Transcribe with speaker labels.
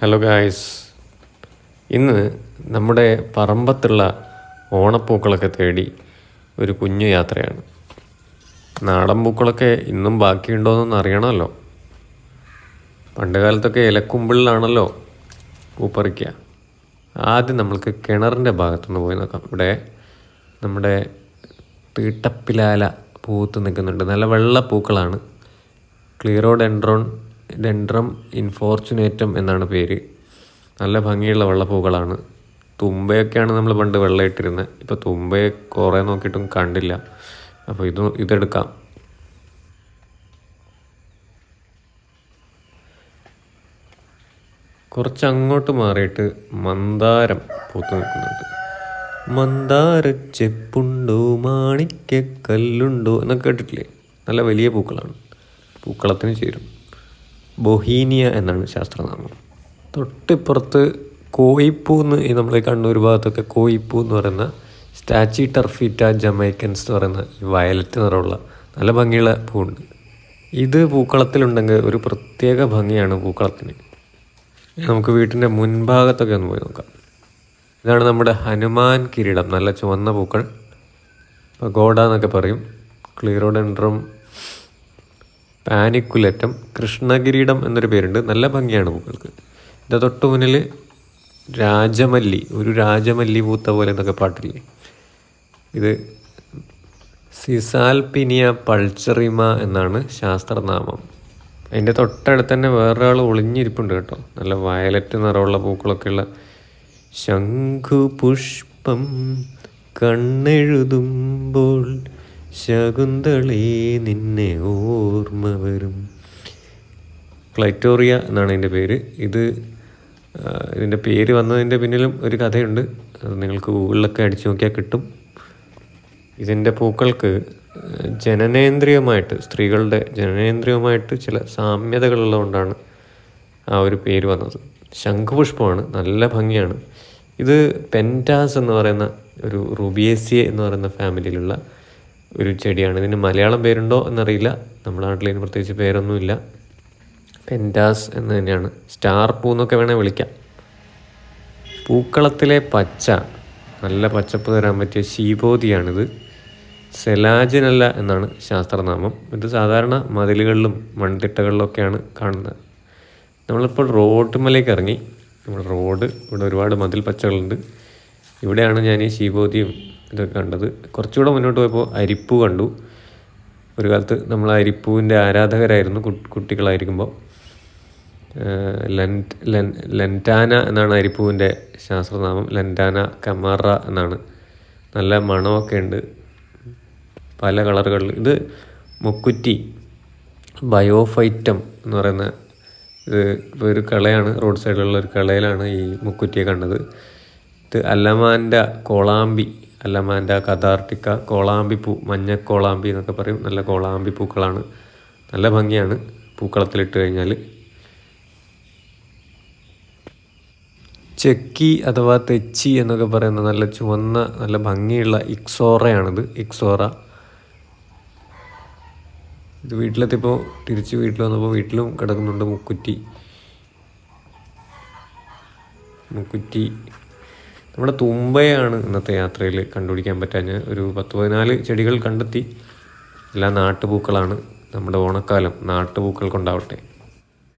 Speaker 1: Hello guys ഇന്ന് നമ്മുടെ പറമ്പത്തുള്ള ഓണപ്പൂക്കളൊക്കെ തേടി ഒരു കുഞ്ഞു യാത്രയാണ്. നാടൻ പൂക്കളൊക്കെ ഇന്നും ബാക്കിയുണ്ടോയെന്നൊന്ന് അറിയണമല്ലോ. പണ്ട് കാലത്തൊക്കെ ഇലക്കുമ്പിളിലാണല്ലോ പൂപ്പറിക്കുക. ആദ്യം നമ്മൾക്ക് കിണറിന്റെ ഭാഗത്തുനിന്ന് പോയി നോക്കാം. ഇവിടെ നമ്മുടെ തീട്ടപ്പിലാല പൂത്ത് നിൽക്കുന്നുണ്ട്. നല്ല വെള്ള പൂക്കളാണ്. ഡെൻഡ്രോൺ ഡെൻഡ്രം ഇൻഫോർച്ചുനേറ്റം എന്നാണ് പേര്. നല്ല ഭംഗിയുള്ള വെള്ളപ്പൂക്കളാണ്. തുമ്പയൊക്കെയാണ് നമ്മൾ പണ്ട് വെള്ളം ഇട്ടിരുന്നത് ഇപ്പോൾ തുമ്പയെ കുറേ നോക്കിയിട്ടും കണ്ടില്ല. അപ്പോൾ ഇത് ഇതെടുക്കാം. കുറച്ച് അങ്ങോട്ട് മാറിയിട്ട് മന്ദാരം പൂത്തു നിൽക്കുന്നുണ്ട്. മന്ദാര ചെപ്പുണ്ടോ മാണിക്യക്കല്ലുണ്ടോ? എന്നൊക്കെ കേട്ടിട്ടില്ലേ? നല്ല വലിയ പൂക്കളാണ്. പൂക്കളത്തിന് ചേരും. ബൊഹീനിയ എന്നാണ് ശാസ്ത്രനാമം. തൊട്ടിപ്പുറത്ത് കോയിപ്പൂ എന്ന് നമ്മൾ കണ്ണൂർ ഭാഗത്തൊക്കെ കോയിപ്പൂ എന്ന് പറയുന്ന സ്റ്റാച്ചി ടർഫീറ്റ ജമൈക്കൻസ് എന്ന് പറയുന്ന വയലറ്റ് നിറമുള്ള നല്ല ഭംഗിയുള്ള പൂവുണ്ട്. ഇത് പൂക്കളത്തിലുണ്ടെങ്കിൽ ഒരു പ്രത്യേക ഭംഗിയാണ് പൂക്കളത്തിന്. നമുക്ക് വീട്ടിന്റെ മുൻഭാഗത്തൊക്കെ ഒന്ന് പോയി നോക്കാം. ഇതാണ് നമ്മുടെ ഹനുമാൻ കിരീടം. നല്ല ചുവന്ന പൂക്കൾ. ഇപ്പോൾ ഗോഡ എന്നൊക്കെ പറയും. ക്ലീറോഡെൻഡ്രം പാനിക്കുലറ്റം കൃഷ്ണകിരീടം എന്നൊരു പേരുണ്ട്. നല്ല ഭംഗിയാണ് പൂക്കൾക്ക്. ഇത് തൊട്ട് മുന്നിൽ രാജമല്ലി ഒരു രാജമല്ലി പൂത്ത പോലെ എന്നൊക്കെ പാട്ടില്ലേ? ഇത് സിസാൽപിനിയ പൾച്ചറിമ എന്നാണ് ശാസ്ത്രനാമം. അതിന്റെ തൊട്ടടുത്ത് തന്നെ വേറൊരാൾ ഒളിഞ്ഞിരിപ്പുണ്ട് കേട്ടോ. നല്ല വയലറ്റ് നിറമുള്ള പൂക്കളൊക്കെയുള്ള. ശംഖുപുഷ്പം കണ്ണെഴുതുമ്പോൾ ശകുന്തളേ നിന്നെ ഓർമ്മ വരും. ക്ലൈറ്റോറിയ എന്നാണ് ഇതിന്റെ പേര്. ഇത് ഇതിന്റെ പേര് വന്നതിന്റെ പിന്നിലും ഒരു കഥയുണ്ട്. അത് നിങ്ങൾക്ക് ഗൂഗിളിലൊക്കെ അടിച്ചു നോക്കിയാൽ കിട്ടും. ഇതിന്റെ പൂക്കൾക്ക് ജനനേന്ദ്രിയമായിട്ട് സ്ത്രീകളുടെ ജനനേന്ദ്രിയമായിട്ട് ചില സാമ്യതകളുള്ളതുകൊണ്ടാണ് ആ ഒരു പേര് വന്നത്. ശംഖുപുഷ്പമാണ് നല്ല ഭംഗിയാണ്. ഇത് പെന്റാസ് എന്ന് പറയുന്ന ഒരു റുബിയേസിയെ എന്ന് പറയുന്ന ഫാമിലിയിലുള്ള ഒരു ചെടിയാണ്. ഇതിന് മലയാളം പേരുണ്ടോ എന്നറിയില്ല. നമ്മുടെ നാട്ടിൽ ഇതിന് പ്രത്യേകിച്ച് പേരൊന്നുമില്ല. പെന്റാസ് എന്ന് തന്നെയാണ്. സ്റ്റാർ പൂ എന്നൊക്കെ വേണേൽ വിളിക്കാം. പൂക്കളത്തിലെ പച്ച. നല്ല പച്ചപ്പ് തരാൻ പറ്റിയ ശീബോതിയാണിത് സെലാജിനല്ല എന്നാണ് ശാസ്ത്രനാമം. ഇത് സാധാരണ മതിലുകളിലും മൺതിട്ടകളിലൊക്കെയാണ് കാണുന്നത്. നമ്മളിപ്പോൾ റോഡ് മലയ്ക്ക് ഇറങ്ങി. നമ്മുടെ റോഡ് ഇവിടെ ഒരുപാട് മതിൽ പച്ചകളുണ്ട്. ഇവിടെയാണ് ഞാൻ ഈ ശീബോതിയും ഇതൊക്കെ കണ്ടത്. കുറച്ചുകൂടെ മുന്നോട്ട് പോയപ്പോൾ അരിപ്പൂ കണ്ടു. ഒരു കാലത്ത് നമ്മൾ അരിപ്പൂവിന്റെ ആരാധകരായിരുന്നു കുട്ടികളായിരിക്കുമ്പോൾ ലൻ ലെന്റ് ലെൻ ലെന്റാന എന്നാണ് അരിപ്പൂവിന്റെ ശാസ്ത്രനാമം. ലെന്റാന കമാറ എന്നാണ്. നല്ല മണമൊക്കെ ഉണ്ട്. പല കളറുകളിൽ ഇത് മുക്കുറ്റി ബയോഫൈറ്റം എന്ന് പറയുന്ന ഇത് ഒരു കളയാണ്. റോഡ് സൈഡിലുള്ള ഒരു കളയിലാണ് ഈ മുക്കുറ്റിയെ കണ്ടത്. ഇത് അല്ലമാന്റെ കോളാമ്പി അല്ലമാൻഡ കഥാർട്ടിക്ക കോളാമ്പി പൂ മഞ്ഞ കോളാമ്പി എന്നൊക്കെ പറയും. നല്ല കോളാമ്പി പൂക്കളാണ്. നല്ല ഭംഗിയാണ് പൂക്കളത്തിലിട്ട് കഴിഞ്ഞാൽ ചെക്കി അഥവാ തെച്ചി എന്നൊക്കെ പറയുന്ന നല്ല ചുവന്ന നല്ല ഭംഗിയുള്ള ഇക്സോറയാണിത്. ഇക്സോറ. ഇത് വീട്ടിലെത്തിയപ്പോൾ തിരിച്ച് വീട്ടിൽ വന്നപ്പോൾ വീട്ടിലും കിടക്കുന്നുണ്ട് മുക്കുറ്റി. മുക്കുറ്റി നമ്മുടെ തുമ്പയാണ് ഇന്നത്തെ യാത്രയിൽ കണ്ടുപിടിക്കാൻ പറ്റാഞ്ഞ് ഒരു പത്ത് പതിനാല് ചെടികൾ കണ്ടെത്തി. എല്ലാം നാട്ടുപൂക്കളാണ്. നമ്മുടെ ഓണക്കാലം നാട്ടുപൂക്കൾ കൊണ്ടാവട്ടെ.